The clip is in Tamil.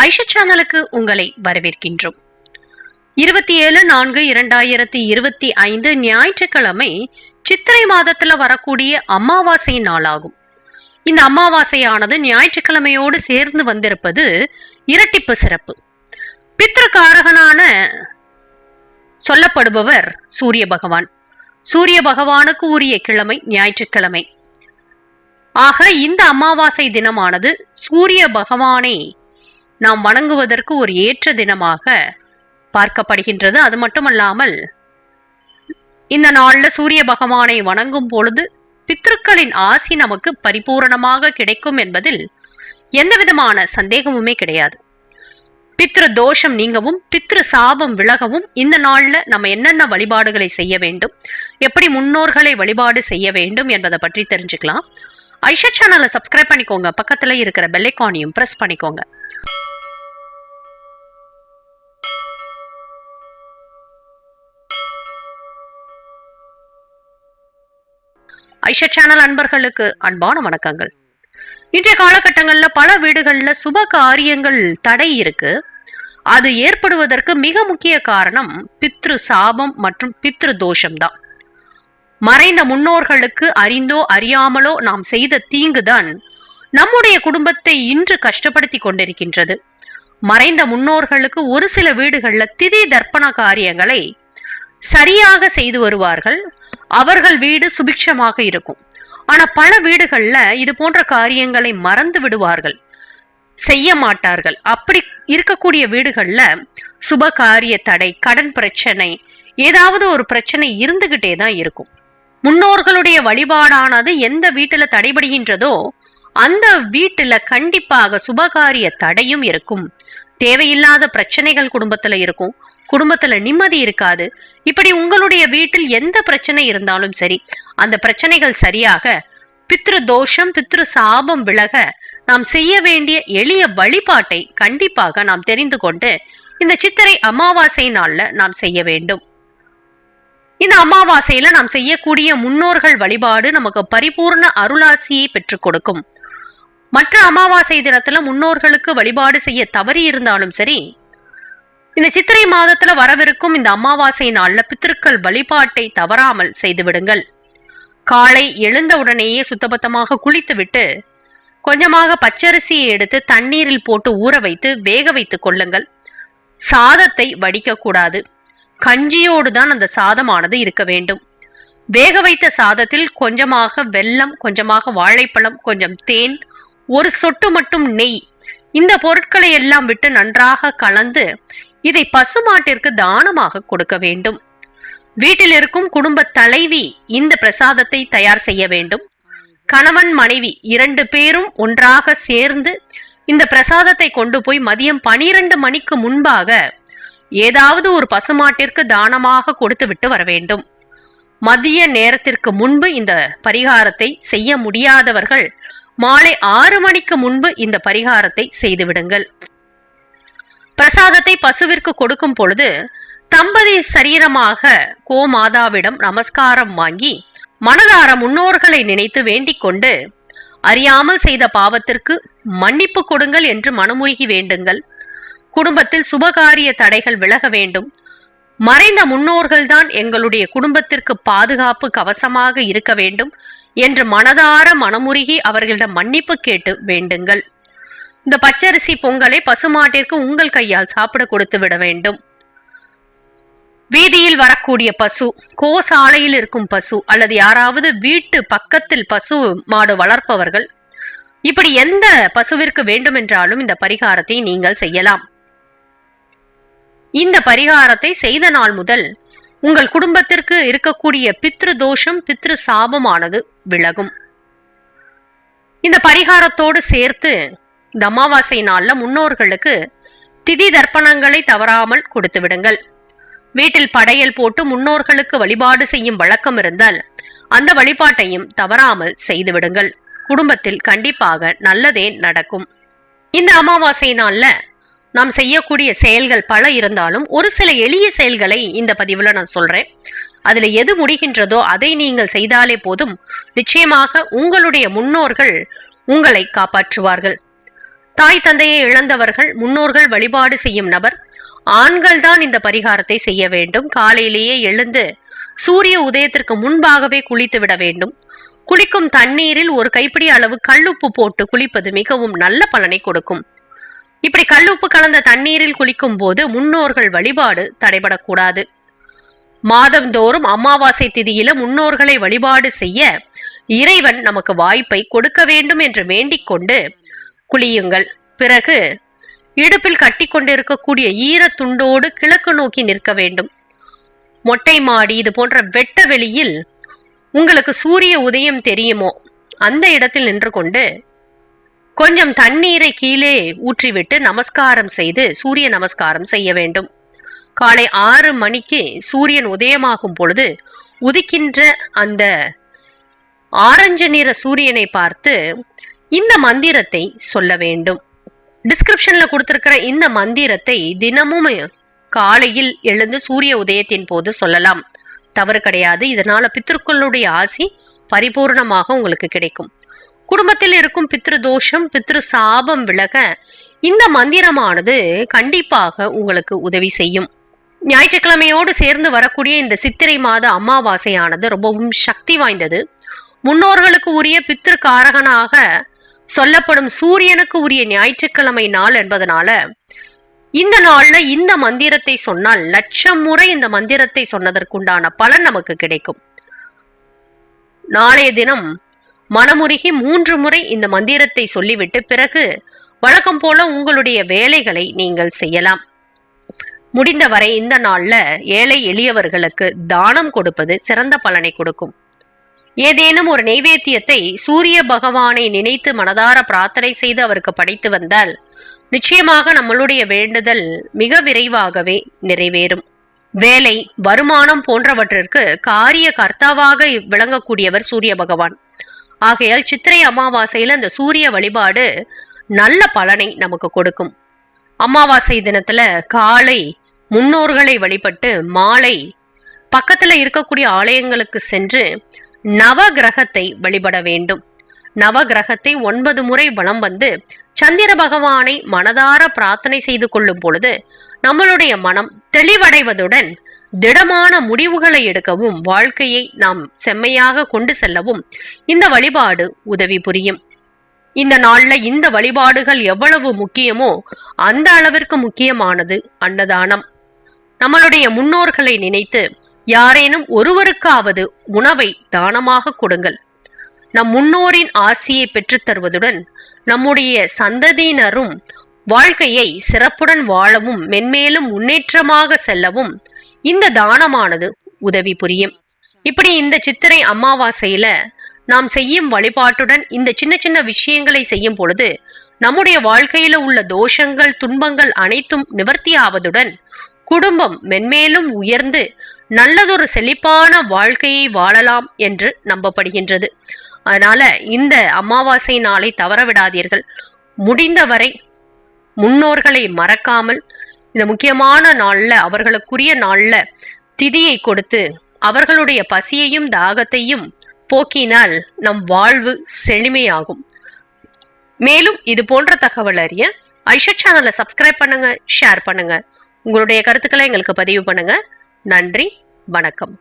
ஐஷா சேனலுக்கு உங்களை வரவேற்கின்றோம். இருபத்தி ஏழு நான்கு இரண்டாயிரத்தி இருபத்தி ஐந்து ஞாயிற்றுக்கிழமை சித்திரை மாதத்துல வரக்கூடிய அமாவாசை நாளாகும். இந்த அமாவாசையானது ஞாயிற்றுக்கிழமையோடு சேர்ந்து வந்திருப்பது இரட்டிப்பு சிறப்பு. பித்ருக்காரகனான சொல்லப்படுபவர் சூரிய பகவான். சூரிய பகவானுக்கு உரிய கிழமை ஞாயிற்றுக்கிழமை. ஆக இந்த அமாவாசை தினமானது சூரிய பகவானை நாம் வணங்குவதற்கு ஒரு ஏற்ற தினமாக பார்க்கப்படுகின்றது. அது மட்டுமல்லாமல் இந்த நாளில் சூரிய பகவானை வணங்கும் பொழுது பித்ருக்களின் ஆசி நமக்கு பரிபூரணமாக கிடைக்கும் என்பதில் எந்த விதமான சந்தேகமுமே கிடையாது. பித்ரு தோஷம் நீங்கவும் பித்ரு சாபம் விலகவும் இந்த நாளில் நம்ம என்னென்ன வழிபாடுகளை செய்ய வேண்டும் எப்படி முன்னோர்களை வழிபாடு செய்ய வேண்டும் என்பதை பற்றி தெரிஞ்சுக்கலாம். ஐஷா சேனலை சப்ஸ்கிரைப் பண்ணிக்கோங்க. பக்கத்துல இருக்கிற பெல்லைக்கானையும் பிரஸ் பண்ணிக்கோங்க. ஐஷா சேனல் அன்பர்களுக்கு அன்பான வணக்கங்கள். இன்றைய காலகட்டங்களில் பல வீடுகளில் சுப காரியங்கள் தடை இருக்கு. அது ஏற்படுவதற்கு மிக முக்கிய காரணம் பித்ரு சாபம் மற்றும் பித்ரு தோஷம்தான். மறைந்த முன்னோர்களுக்கு அறிந்தோ அறியாமலோ நாம் செய்த தீங்குதான் நம்முடைய குடும்பத்தை இன்று கஷ்டப்படுத்தி கொண்டிருக்கின்றது. மறைந்த முன்னோர்களுக்கு ஒரு சில வீடுகளில் திதி தர்ப்பண காரியங்களை சரியாக செய்து வருவார்கள். அவர்கள் வீடு சுபிக்ஷமாக இருக்கும். ஆனா பல வீடுகள்ல இது போன்ற காரியங்களை மறந்து விடுவார்கள். செய்ய மாட்டார்கள். அப்படி இருக்கக்கூடிய வீடுகள்ல சுப காரிய தடை கடன் பிரச்சனை ஏதாவது ஒரு பிரச்சனை இருந்துகிட்டே தான் இருக்கும். முன்னோர்களுடைய வழிபாடானது எந்த வீட்டில் தடைபடுகின்றதோ அந்த வீட்டில் கண்டிப்பாக சுபகாரிய தடையும் இருக்கும். தேவையில்லாத பிரச்சனைகள் குடும்பத்தில் இருக்கும். குடும்பத்துல நிம்மதி இருக்காது. இப்படி உங்களுடைய வீட்டில் எந்த பிரச்சனை இருந்தாலும் சரி அந்த பிரச்சனைகள் சரியாக பித்ரு தோஷம் பித்ரு சாபம் விலக நாம் செய்ய வேண்டிய எளிய வழிபாட்டை கண்டிப்பாக நாம் தெரிந்து கொண்டு இந்த சித்திரை அமாவாசை நாளில் நாம் செய்ய வேண்டும். இந்த அமாவாசையில நாம் செய்யக்கூடிய முன்னோர்கள் வழிபாடு நமக்கு பரிபூர்ண அருளாசியை பெற்றுக் கொடுக்கும். மற்ற அமாவாசை தினத்துல முன்னோர்களுக்கு வழிபாடு செய்ய தவறி இருந்தாலும் சரி இந்த சித்திரை மாதத்துல வரவிருக்கும் இந்த அமாவாசை நாள்ல பித்திருக்கள் வழிபாட்டை தவறாமல் செய்துவிடுங்கள். காலை எழுந்த உடனேயே சுத்தபத்தமாக குளித்துவிட்டு கொஞ்சமாக பச்சரிசியை எடுத்து தண்ணீரில் போட்டு ஊற வைத்து வேக வைத்துக் கொள்ளுங்கள். சாதத்தை வடிக்க கூடாது. கஞ்சியோடு தான் அந்த சாதமானது இருக்க வேண்டும். வேக வைத்த சாதத்தில் கொஞ்சமாக வெல்லம் கொஞ்சமாக வாழைப்பழம் கொஞ்சம் தேன் ஒரு சொட்டு மட்டும் நெய். இந்த பொருட்களை எல்லாம் விட்டு நன்றாக கலந்து இதை பசுமாட்டிற்கு தானமாக கொடுக்க வேண்டும். வீட்டில் இருக்கும் குடும்ப தலைவி இந்த பிரசாதத்தை தயார் செய்ய வேண்டும். கணவன் மனைவி இரண்டு பேரும் ஒன்றாக சேர்ந்து இந்த பிரசாதத்தை கொண்டு போய் மதியம் பனிரெண்டு மணிக்கு முன்பாக ஏதாவது ஒரு பசுமாட்டிற்கு தானமாக கொடுத்துவிட்டு வர வேண்டும். மதிய நேரத்திற்கு முன்பு இந்த பரிகாரத்தை செய்ய முடியாதவர்கள் மாலை ஆறு மணிக்கு முன்பு இந்த பரிகாரத்தை செய்துவிடுங்கள் பிரசாதத்தை பசுவிற்கு கொடுக்கும் பொழுது தம்பதி சரீரமாக கோமாதாவிடம் நமஸ்காரம் வாங்கி மனதார முன்னோர்களை நினைத்து வேண்டிக் கொண்டு அறியாமல் செய்த பாவத்திற்கு மன்னிப்பு கொடுங்கள் என்று மனமுருகி வேண்டுங்கள். குடும்பத்தில் சுபகாரிய தடைகள் விலக வேண்டும். மறைந்த முன்னோர்கள்தான் எங்களுடைய குடும்பத்திற்கு பாதுகாப்பு கவசமாக இருக்க வேண்டும் என்று மனதார மனமுருகி அவர்களிடம் மன்னிப்பு கேட்டு வேண்டுங்கள். இந்த பச்சரிசி பொங்கலை பசுமாட்டிற்கு உங்கள் கையால் சாப்பிட கொடுத்து விட வேண்டும். வீதியில் வரக்கூடிய பசு கோசாலையில் இருக்கும் பசு அல்லது யாராவது வீட்டு பக்கத்தில் பசு மாடு வளர்ப்பவர்கள் இப்படி எந்த பசுவிற்கு வேண்டுமென்றாலும் இந்த பரிகாரத்தை நீங்கள் செய்யலாம். இந்த பரிகாரத்தை செய்த நாள் முதல் உங்கள் குடும்பத்திற்கு இருக்கக்கூடிய பித்ரு தோஷம் பித்ரு சாபமானது விலகும். இந்த பரிகாரத்தோடு சேர்த்து இந்த அமாவாசை நாள்ல முன்னோர்களுக்கு திதி தர்ப்பணங்களை தவறாமல் கொடுத்து விடுங்கள். வீட்டில் படையல் போட்டு முன்னோர்களுக்கு வழிபாடு செய்யும் வழக்கம் இருந்தால் அந்த வழிபாட்டையும் தவறாமல் செய்து விடுங்கள். குடும்பத்தில் கண்டிப்பாக நல்லதே நடக்கும். இந்த அமாவாசை நாள்ல நாம் செய்யக்கூடிய செயல்கள் பல இருந்தாலும் ஒரு சில எளிய செயல்களை இந்த பதிவில் நான் சொல்றேன். அதில் எது முடிகின்றதோ அதை நீங்கள் செய்தாலே போதும். நிச்சயமாக உங்களுடைய முன்னோர்கள் உங்களை காப்பாற்றுவார்கள். தாய் தந்தையை இழந்தவர்கள் முன்னோர்கள் வழிபாடு செய்யும் நபர் ஆண்கள் தான் இந்த பரிகாரத்தை செய்ய வேண்டும். காலையிலேயே எழுந்து சூரிய உதயத்திற்கு முன்பாகவே குளித்து விட வேண்டும். குளிக்கும் தண்ணீரில் ஒரு கைப்பிடி அளவு கல்லுப்பு போட்டு குளிப்பது மிகவும் நல்ல பலனை கொடுக்கும். இப்படி கல்லுப்பு கலந்த தண்ணீரில் குளிக்கும் போது முன்னோர்கள் வழிபாடு தடைபடக்கூடாது. மாதந்தோறும் அமாவாசை திதியில முன்னோர்களை வழிபாடு செய்ய இறைவன் நமக்கு வாய்ப்பை கொடுக்க வேண்டும் என்று வேண்டிக் கொண்டு குளியுங்கள். பிறகு இடுப்பில் கட்டி கொண்டிருக்கக்கூடிய ஈரத்துண்டோடு கிழக்கு நோக்கி நிற்க வேண்டும். மொட்டை மாடி இது போன்ற வெட்ட வெளியில் உங்களுக்கு சூரிய உதயம் தெரியுமோ? அந்த இடத்தில் நின்று கொண்டு கொஞ்சம் தண்ணீரை கீழே ஊற்றிவிட்டு நமஸ்காரம் செய்து சூரிய நமஸ்காரம் செய்ய வேண்டும். காலை ஆறு மணிக்கு சூரியன் உதயமாகும் பொழுது உதிக்கின்ற அந்த ஆரஞ்சு நிற சூரியனை பார்த்து இந்த மந்திரத்தை சொல்ல வேண்டும். டிஸ்கிரிப்ஷன்ல கொடுத்திருக்கிற இந்த மந்திரத்தை தினமும் காலையில் எழுந்து சூரிய உதயத்தின் போது சொல்லலாம். தவறு கிடையாது. இதனால பித்திருக்களுடைய ஆசி பரிபூர்ணமாக உங்களுக்கு கிடைக்கும். குடும்பத்தில் இருக்கும் பித்ரு தோஷம் பித்ரு சாபம் விலக இந்த மந்திரமானது கண்டிப்பாக உங்களுக்கு உதவி செய்யும். ஞாயிற்றுக்கிழமையோடு சேர்ந்து வரக்கூடிய இந்த சித்திரை மாத அமாவாசையானது ரொம்பவும் சக்தி வாய்ந்தது. முன்னோர்களுக்கு உரிய பித்ரு காரகனாக சொல்லப்படும் சூரியனுக்கு உரிய ஞாயிற்றுக்கிழமை நாள் என்பதனால இந்த நாள்ல இந்த மந்திரத்தை சொன்னால் லட்சம் முறை இந்த மந்திரத்தை சொன்னதற்குண்டான பலன் நமக்கு கிடைக்கும். நாளைய தினம் மனமுருகி மூன்று முறை இந்த மந்திரத்தை சொல்லிவிட்டு பிறகு வழக்கம் போல உங்களுடைய வேலைகளை நீங்கள் செய்யலாம். முடிந்தவரை இந்த நாள்ல ஏழை எளியவர்களுக்கு தானம் கொடுப்பது சிறந்த பலனை கொடுக்கும். ஏதேனும் ஒரு நெய்வேத்தியத்தை சூரிய பகவானை நினைத்து மனதார பிரார்த்தனை செய்து அவருக்கு படைத்து வந்தால் நிச்சயமாக நம்மளுடைய வேண்டுதல் மிக விரைவாகவே நிறைவேறும். வேலை வருமானம் போன்றவற்றிற்கு காரிய கர்த்தாவாக விளங்கக்கூடியவர் சூரிய பகவான். ஆகையால் சித்திரை அமாவாசையில் அந்த சூரிய வழிபாடு நல்ல பலனை நமக்கு கொடுக்கும். அமாவாசை தினத்துல காலை முன்னோர்களை வழிபட்டு மாலை பக்கத்துல இருக்கக்கூடிய ஆலயங்களுக்கு சென்று நவ கிரகத்தை வழிபட வேண்டும். நவ கிரகத்தை ஒன்பது முறை வலம் வந்து சந்திர பகவானை மனதார பிரார்த்தனை செய்து கொள்ளும் பொழுது நம்மளுடைய மனம் தெளிவடைவதுடன் திடமான முடிவுகளை எடுக்கவும் வாழ்க்கையை நாம் செம்மையாக கொண்டு செல்லவும் இந்த வழிபாடு உதவி புரியும். இந்த நாள்ல இந்த வழிபாடுகள் எவ்வளவு முக்கியமோ அந்த அளவிற்கு முக்கியமானது அன்னதானம். நம்மளுடைய முன்னோர்களை நினைத்து யாரேனும் ஒருவருக்காவது உணவை தானமாக கொடுங்கள். நம் முன்னோரின் ஆசியை பெற்றுத் தருவதுடன் நம்முடைய சந்ததியினரும் வாழ்க்கையை சிறப்புடன் வாழவும் மென்மேலும் முன்னேற்றமாக செல்லவும் இந்த தானமானது உதவி புரியும். இப்படி இந்த சித்திரை அமாவாசையில நாம் செய்யும் வழிபாட்டுடன் இந்த சின்ன சின்ன விஷயங்களை செய்யும் பொழுது நம்முடைய வாழ்க்கையில உள்ள தோஷங்கள் துன்பங்கள் அனைத்தும் நிவர்த்தியாவதுடன் குடும்பம் மென்மேலும் உயர்ந்து நல்லதொரு செழிப்பான வாழ்க்கையை வாழலாம் என்று நம்பப்படுகின்றது. அதனால இந்த அமாவாசை நாளை தவற விடாதீர்கள். முடிந்தவரை முன்னோர்களை மறக்காமல் இந்த முக்கியமான நாளில் அவர்களுக்குரிய நாளில் திதியை கொடுத்து அவர்களுடைய பசியையும் தாகத்தையும் போக்கினால் நம் வாழ்வு செழுமையாகும். மேலும் இது போன்ற தகவல் அறிய ஐஷா சேனலை சப்ஸ்கிரைப் பண்ணுங்க ஷேர் பண்ணுங்க. உங்களுடைய கருத்துக்களை எங்களுக்கு பதிவு பண்ணுங்க. நன்றி வணக்கம்.